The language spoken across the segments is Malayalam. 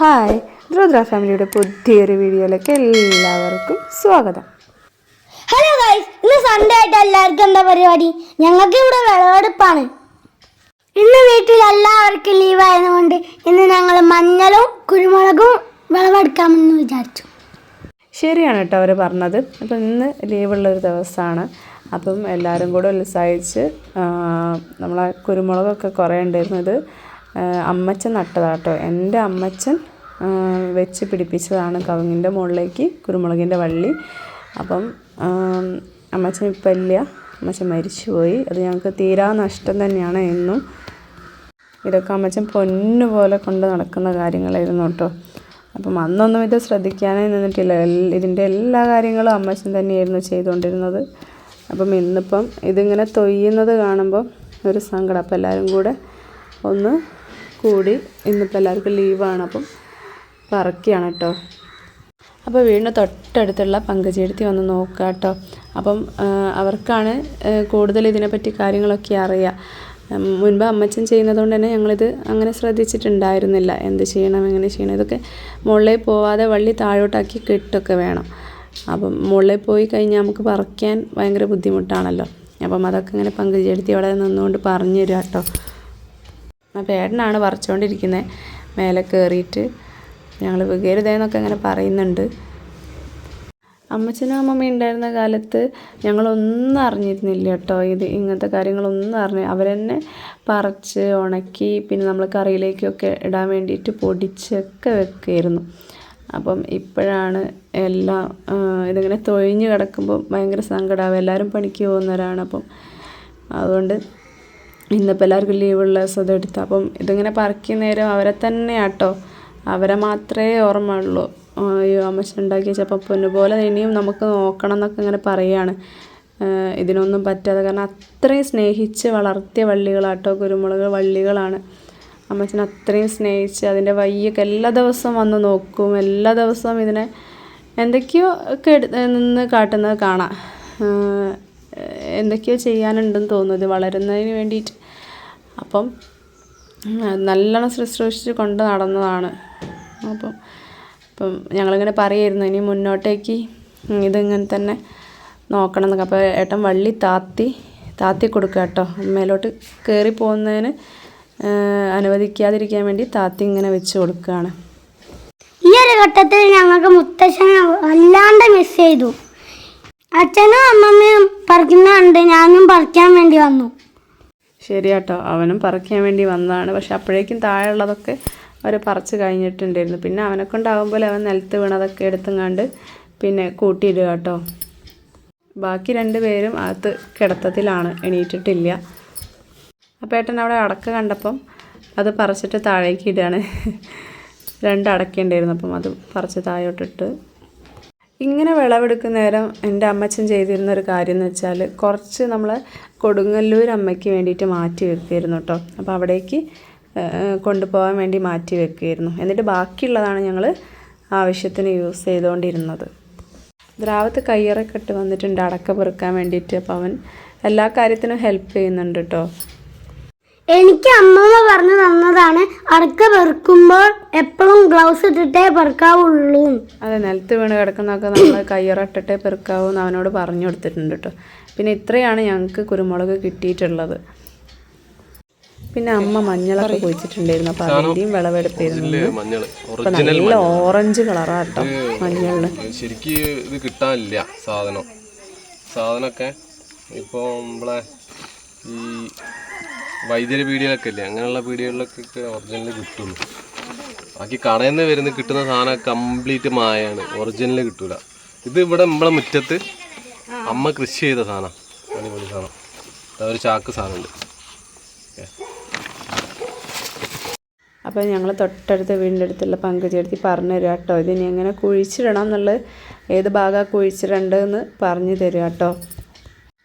ഹായ് രുദ്ര ഫാമിലിയുടെ പുതിയൊരു വീഡിയോയിലേക്ക് എല്ലാവർക്കും സ്വാഗതം. ഹലോ ഗൈസ് ഇന്ന് സൺഡേ ആയിട്ട് എല്ലാവർക്കും എന്താ പരിപാടി? ഞങ്ങൾക്ക് ഇവിടെ വിളവെടുപ്പാണ്. ഇന്ന് വീട്ടിൽ എല്ലാവർക്കും ലീവ് ആയതുകൊണ്ട് ഇന്ന് ഞങ്ങൾ മഞ്ഞളും കുരുമുളകും വിളവെടുക്കാമെന്ന് വിചാരിച്ചു. ശരിയാണ് കേട്ടോ അവർ പറഞ്ഞത്. അപ്പം ഇന്ന് ലീവുള്ളൊരു ദിവസമാണ്. അപ്പം എല്ലാവരും കൂടെ ഉത്സാഹിച്ച് നമ്മളെ കുരുമുളകൊക്കെ കുറേ ഉണ്ടായിരുന്നത്. അമ്മച്ചൻ നട്ടതാട്ടോ എന്റെ അമ്മച്ചൻ വെച്ച് പിടിപ്പിച്ചതാണ് കവുങ്ങിന്റെ മുകളിലേക്ക് കുരുമുളകിന്റെ വള്ളി. അപ്പം അമ്മച്ചൻ ഇപ്പം ഇല്ല. അമ്മച്ചൻ മരിച്ചുപോയി. അത് ഞങ്ങൾക്ക് തീരാ നഷ്ടം തന്നെയാണ് എന്നും. ഇതൊക്കെ അമ്മച്ചൻ പൊന്നു പോലെ കൊണ്ട് നടക്കുന്ന കാര്യങ്ങളായിരുന്നു കേട്ടോ. അപ്പം അന്നൊന്നും ഇത് ശ്രദ്ധിക്കാനേ നിന്നിട്ടില്ല. ഇതിന്റെ എല്ലാ കാര്യങ്ങളും അമ്മച്ചൻ തന്നെയായിരുന്നു ചെയ്തുകൊണ്ടിരുന്നത്. അപ്പം ഇന്നിപ്പം ഇതിങ്ങനെ തൊയ്യുന്നത് കാണുമ്പോൾ ഒരു സങ്കടം. അപ്പം എല്ലാവരും കൂടെ ഒന്ന് കൂടി ഇന്നിപ്പോൾ എല്ലാവർക്കും ലീവാണ്. അപ്പം പറക്കുകയാണ് കേട്ടോ. അപ്പോൾ വീടിന്റെ തൊട്ടടുത്തുള്ള പങ്കജെടുത്തി വന്ന് നോക്കുക കേട്ടോ. അപ്പം അവർക്കാണ് കൂടുതൽ ഇതിനെപ്പറ്റി കാര്യങ്ങളൊക്കെ അറിയുക. മുൻപ് അമ്മച്ചൻ ചെയ്യുന്നതുകൊണ്ട് തന്നെ ഞങ്ങളിത് അങ്ങനെ ശ്രദ്ധിച്ചിട്ടുണ്ടായിരുന്നില്ല. എന്ത് ചെയ്യണം എങ്ങനെ ചെയ്യണം ഇതൊക്കെ മുകളിൽ പോവാതെ വള്ളി താഴോട്ടാക്കി കെട്ടൊക്കെ വേണം. അപ്പം മുകളിൽ പോയി കഴിഞ്ഞാൽ നമുക്ക് പറിക്കാൻ ഭയങ്കര ബുദ്ധിമുട്ടാണല്ലോ. അപ്പം അതൊക്കെ ഇങ്ങനെ പങ്കുചേടുത്തി അവിടെ നിന്നുകൊണ്ട് പറഞ്ഞു തരാം കേട്ടോ. അപ്പോൾ ഏട്ടനാണ് പറിച്ചുകൊണ്ടിരിക്കുന്നത്. മേലെ കയറിയിട്ട് ഞങ്ങൾ വികരുതേന്നൊക്കെ അങ്ങനെ പറയുന്നുണ്ട്. അമ്മച്ചനും അമ്മമ്മയും ഉണ്ടായിരുന്ന കാലത്ത് ഞങ്ങളൊന്നും അറിഞ്ഞിരുന്നില്ല കേട്ടോ. ഇത് ഇങ്ങനത്തെ കാര്യങ്ങളൊന്നും അറിഞ്ഞു. അവരെന്നെ പറിച്ച് ഉണക്കി പിന്നെ നമ്മൾ കറിയിലേക്കൊക്കെ ഇടാൻ വേണ്ടിയിട്ട് പൊടിച്ചൊക്കെ വെക്കുമായിരുന്നു അപ്പം ഇപ്പോഴാണ് എല്ലാം ഇതിങ്ങനെ തൊഴിഞ്ഞ് കിടക്കുമ്പോൾ ഭയങ്കര സങ്കടമാവും എല്ലാവരും പണിക്ക് പോകുന്നവരാണ് അപ്പം. അതുകൊണ്ട് ഇന്നിപ്പോൾ എല്ലാവർക്കും ലീവുള്ള ദിവസം എടുത്തു അപ്പം ഇതിങ്ങനെ പറിക്കുന്നേരം അവരെ തന്നെ ആട്ടോ അവരെ മാത്രമേ ഓർമ്മയുള്ളൂ. അയ്യോ അമ്മച്ചി ഉണ്ടാക്കി വെച്ചപ്പോൾ പൊന്നുപോലെ ഇനിയും നമുക്ക് നോക്കണം എന്നൊക്കെ ഇങ്ങനെ പറയുകയാണ്. ഇതിനൊന്നും പറ്റാതെ കാരണം അത്രയും സ്നേഹിച്ച് വളർത്തിയ വള്ളികളാട്ടോ കുരുമുളക് വള്ളികളാണ്. അമ്മച്ചൻ അത്രയും സ്നേഹിച്ച് അതിന്റെ വയ്യൊക്കെ എല്ലാ ദിവസവും വന്ന് നോക്കും. എല്ലാ ദിവസവും ഇതിനെ എന്തൊക്കെയോ ഒക്കെ നിന്ന് കാട്ടുന്നത് കാണാം. എന്തൊക്കെയോ ചെയ്യാനുണ്ടെന്ന് തോന്നുന്നു. ഇത് വളരുന്നതിന് വേണ്ടിയിട്ട്. അപ്പം നല്ലോണം ശുശ്രൂഷിച്ച് കൊണ്ട് നടന്നതാണ്. അപ്പം അപ്പം ഞങ്ങളിങ്ങനെ പറയായിരുന്നു ഇനി മുന്നോട്ടേക്ക് ഇതിങ്ങനെ തന്നെ നോക്കണം എന്നൊക്കെ അപ്പോൾ ഏട്ടൻ വള്ളി താത്തി താത്തി കൊടുക്കുക കേട്ടോ. മേലോട്ട് കയറി പോകുന്നതിന് അനുവദിക്കാതിരിക്കാൻ വേണ്ടി താത്തി ഇങ്ങനെ വെച്ച് കൊടുക്കുകയാണ്. ഈ ഒരു ഘട്ടത്തിൽ ഞങ്ങൾക്ക് മുത്തശ്ശനെ വല്ലാണ്ട് മിസ് ചെയ്തു. അച്ഛനും അമ്മമ്മയും പറിക്കുന്ന കണ്ട് ഞാനും പറിക്കാൻ വേണ്ടി വന്നു. ശരിയാട്ടോ. അവനും പറിക്കാൻ വേണ്ടി വന്നതാണ്. പക്ഷെ അപ്പോഴേക്കും താഴെയുള്ളതൊക്കെ അവർ പറിച്ച് കഴിഞ്ഞിട്ടുണ്ടായിരുന്നു. പിന്നെ അവനെ കൊണ്ടാകുമ്പോൾ അവൻ നിലത്ത് വീണതൊക്കെ എടുത്തും കണ്ട് പിന്നെ കൂട്ടിയിടുക കേട്ടോ. ബാക്കി രണ്ട് പേരും അകത്ത് കിടത്തത്തിലാണ്. എണീറ്റിട്ടില്ല. അപ്പോൾ ഏട്ടൻ അവിടെ അടക്ക കണ്ടപ്പം അത് പറിച്ചിട്ട് താഴേക്ക് ഇടുകയാണ്. രണ്ട് അടക്കയുണ്ടായിരുന്നു. അപ്പം അത് പറിച്ച് താഴോട്ടിട്ട് ഇങ്ങനെ വിളവെടുക്കുന്ന നേരം എന്റെ അമ്മച്ചൻ ചെയ്തിരുന്ന ഒരു കാര്യം എന്ന് വെച്ചാൽ കുറച്ച് നമ്മൾ കൊടുങ്ങല്ലൂർ അമ്മയ്ക്ക് വേണ്ടിയിട്ട് മാറ്റി വെക്കുമായിരുന്നു കേട്ടോ. അപ്പോൾ അവിടേക്ക് കൊണ്ടുപോകാൻ വേണ്ടി മാറ്റി വെക്കുമായിരുന്നു. എന്നിട്ട് ബാക്കിയുള്ളതാണ് ഞങ്ങൾ ആവശ്യത്തിന് യൂസ് ചെയ്തുകൊണ്ടിരുന്നത്. ദ്രാവത്ത് കയ്യറൊക്കെ ഇട്ട് വന്നിട്ടുണ്ട് അടക്ക പെറുക്കാൻ വേണ്ടിയിട്ട്. അപ്പോൾ അവൻ എല്ലാ കാര്യത്തിനും ഹെൽപ്പ് ചെയ്യുന്നുണ്ട് കേട്ടോ. എനിക്ക് അമ്മമ്മ പറഞ്ഞു തന്നതാണ് അടക്ക പെറുക്കുമ്പോൾ എപ്പോഴും ഗ്ലൗസ് ഇട്ടിട്ടേ പെറുക്കാവുള്ളൂ. അതെ നിലത്ത് വീണ് കിടക്കുന്നൊക്കെ നമ്മൾ കയ്യറട്ടിട്ടേ പെറുക്കാവൂ എന്ന് അവനോട് പറഞ്ഞു കൊടുത്തിട്ടുണ്ട് കേട്ടോ പിന്നെ ഇത്രയാണ് ഞങ്ങൾക്ക് കുരുമുളക് കിട്ടിയിട്ടുള്ളത്. പിന്നെ അമ്മ മഞ്ഞളൊക്കെ കുഴിച്ചിട്ടുണ്ടായിരുന്നു അപ്പോൾ അതിന്റെയും വിളവെടുത്തിരുന്നു ഇപ്പം നല്ല ഓറഞ്ച് കളറാട്ടോ മഞ്ഞളിന് ശരിക്ക് ഇത് കിട്ടാനില്ല സാധനം. സാധനമൊക്കെ ഇപ്പോൾ നമ്മളെ ഈ വൈദ്യുതി പീടികളൊക്കെ ഇല്ലേ? അങ്ങനെയുള്ള പീടികളിലൊക്കെ ഒറിജിനൽ കിട്ടുള്ളൂ. ബാക്കി കടയിൽ നിന്ന് വരുന്ന കിട്ടുന്ന സാധനം കംപ്ലീറ്റ് മായാണ്. ഒറിജിനൽ കിട്ടൂല. ഇത് ഇവിടെ നമ്മളെ മുറ്റത്ത് അമ്മ കൃഷി ചെയ്ത സാധനം. അടിപൊളി സാധനം. ഒരു ചാക്ക് സാധനമുണ്ട്. അപ്പോൾ ഞങ്ങൾ തൊട്ടടുത്ത വീടിന്റെ അടുത്തുള്ള പങ്കുചേർത്തി പറഞ്ഞു തരിക കേട്ടോ ഇതിനി എങ്ങനെ കുഴിച്ചിടണം എന്നുള്ളത് ഏത് ഭാഗമാണ് കുഴിച്ചിടേണ്ടതെന്ന് പറഞ്ഞു തരിക കേട്ടോ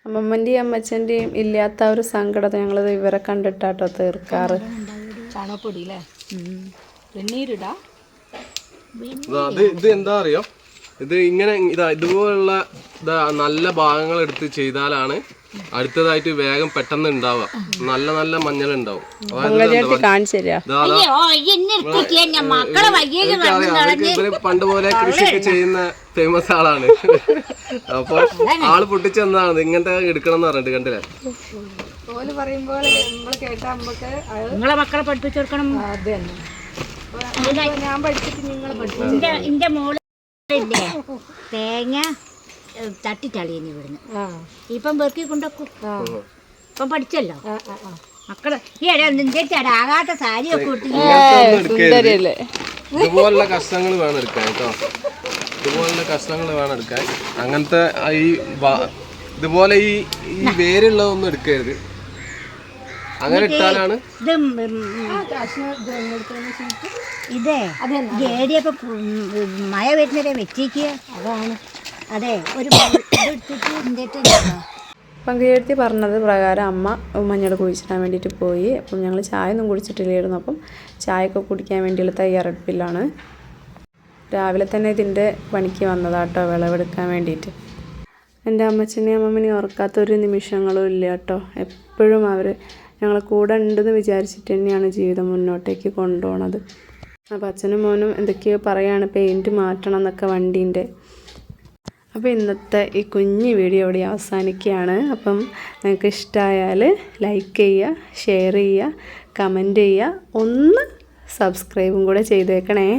അമ്മമ്മന്റെയും അമ്മച്ചന്റെയും ഇല്ലാത്ത ഒരു സങ്കടം ഞങ്ങളിത് ഇവരെ കണ്ടിട്ടാട്ടോ തീർക്കാറ്. ചാണകപ്പൊടി അല്ലേ വെണ്ണീരിടാ ഇത് ഇത് എന്താ അറിയോ? ഇത് ഇങ്ങനെ ഇതാ ഇതുപോലുള്ള ഇതാ നല്ല ഭാഗങ്ങൾ എടുത്ത് ചെയ്താലാണ് അടുത്തതായിട്ട് വേഗം പെട്ടെന്ന് ഉണ്ടാവുക. നല്ല നല്ല മഞ്ഞൾ ഉണ്ടാവും. പണ്ട് പോലെ കൃഷിയൊക്കെ ചെയ്യുന്ന ഫേമസ് ആളാണ്. അപ്പൊ ആൾ പൊട്ടിച്ചെന്നാണ് ഇങ്ങനത്തെ എടുക്കണം എന്ന് പറഞ്ഞിട്ട് കണ്ടില്ലേ? നിങ്ങളെ മക്കളെ പഠിപ്പിച്ചെടുക്കണം ഞാൻ പഠിച്ചിട്ട് നിങ്ങളെ ഇല്ലേ? തേങ്ങ തട്ടിത്തളിയുന്നു ഇവിടുന്ന്. ആ. ഇപ്പം വെറുക്കി കൊണ്ടൊക്കും ഇപ്പം പഠിച്ചല്ലോ. മക്കളെ ഈ ഇട നിന്റെ ആകാത്ത സാരിയൊക്കെ സുന്ദരിയല്ലേ. ഇതുപോലുള്ള കഷ്ണങ്ങൾ വേണം എടുക്കാൻ കേട്ടോ. ഇതുപോലുള്ള കഷ്ണങ്ങൾ വേണം എടുക്കാൻ. അങ്ങനത്തെ ഈ ഇതുപോലെ ഈ ഈ വേരുള്ളതൊന്നും എടുക്കരുത്. അങ്ങനെ ഇട്ടാലാണ് ഇത് ഏരിയപ്പോ മഴ വരുന്നവരെ വെച്ചേക്കുക അതാണ്. അതെ ഒരു പങ്കുചേർത്തി പറഞ്ഞത് പ്രകാരം അമ്മ മഞ്ഞൾ കുഴിച്ചിടാൻ വേണ്ടിയിട്ട് പോയി. അപ്പം ഞങ്ങൾ ചായ ഒന്നും കുടിച്ചിട്ടില്ലായിരുന്നു. അപ്പം ചായയൊക്കെ കുടിക്കാൻ വേണ്ടിയുള്ള തയ്യാറെടുപ്പിലാണ്. രാവിലെ തന്നെ ഇതിന്റെ പണിക്ക് വന്നതാട്ടോ വിളവെടുക്കാൻ വേണ്ടിയിട്ട്. എന്റെ അമ്മച്ചനെയും അമ്മമ്മനെയും ഓർക്കാത്തൊരു നിമിഷങ്ങളും ഇല്ല കേട്ടോ. എപ്പോഴും അവർ ഞങ്ങളെ കൂടെ ഉണ്ടെന്ന് വിചാരിച്ചിട്ട് തന്നെയാണ് ജീവിതം മുന്നോട്ടേക്ക് കൊണ്ടുപോണത്. അപ്പോൾ അച്ഛനും മോനും എന്തൊക്കെയോ പറയാണ് പെയിന്റ് മാറ്റണം എന്നൊക്കെ വണ്ടീന്റെ. അപ്പോൾ ഇന്നത്തെ ഈ കുഞ്ഞു വീഡിയോ ഇവിടെ അവസാനിക്കുകയാണ്. അപ്പം നിങ്ങൾക്ക് ഇഷ്ടമായാൽ ലൈക്ക് ചെയ്യുക ഷെയർ ചെയ്യുക കമന്റ് ചെയ്യുക ഒന്ന് സബ്സ്ക്രൈബും കൂടെ ചെയ്തേക്കണേ.